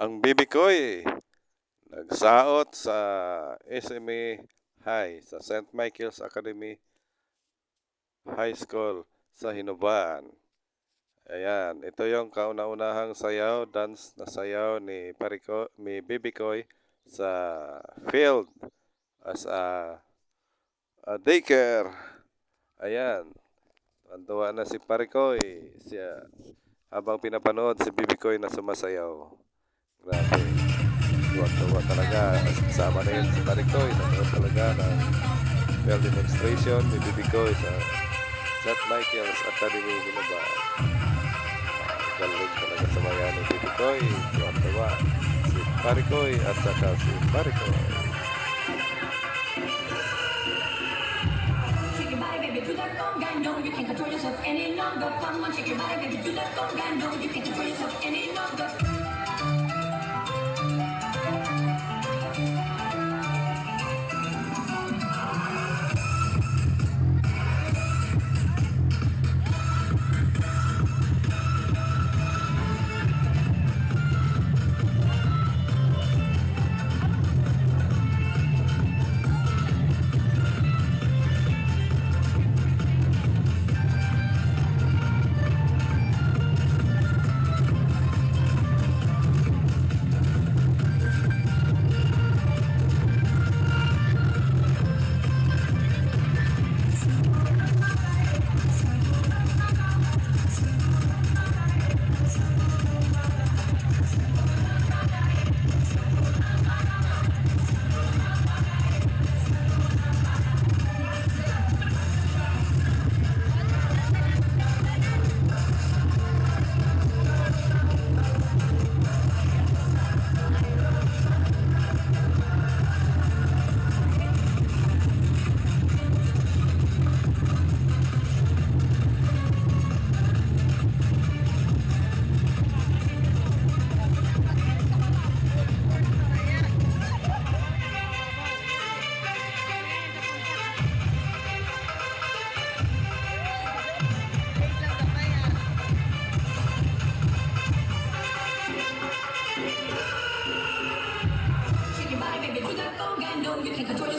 Ang bibi ko'y nagsaot sa SME High, sa St. Michael's Academy High School sa Hinubaan. Ayan, ito yung kauna-unahang sayaw, dance na sayaw ni Pariko, ni Bibi Koy sa field as a, a daycare. Ayan, tuwa na si Parikoy siya habang pinapanood si Bibi Koy na sumasayaw. Grabe. Tuwa-tuwa talaga. Kasama na yun si Parikoy. Nanood talaga ng field demonstration ni Bibi Koy sa St. Michael's Academy Ginaba. Galing talaga sa maya ni Bibi Koy. Tuwa-tuwa. Si Parikoy at saka si Parikoy. Conga. Any longer. Come on, shake your body, baby, do that conga. No, you can't control yourself any.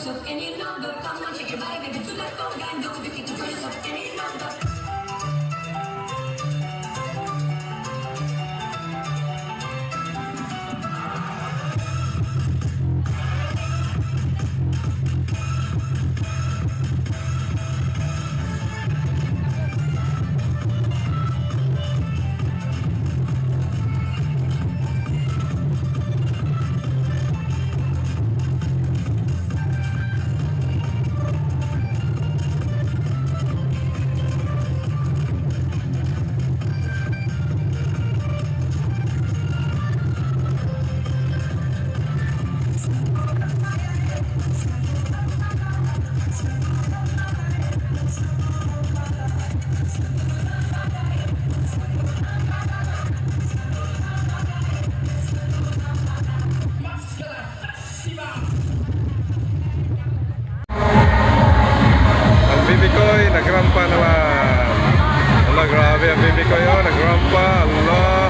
yourself any number, Come on, shake your body, baby, to that conga and don't be grabe ang baby ko yun. Nag-rumpa.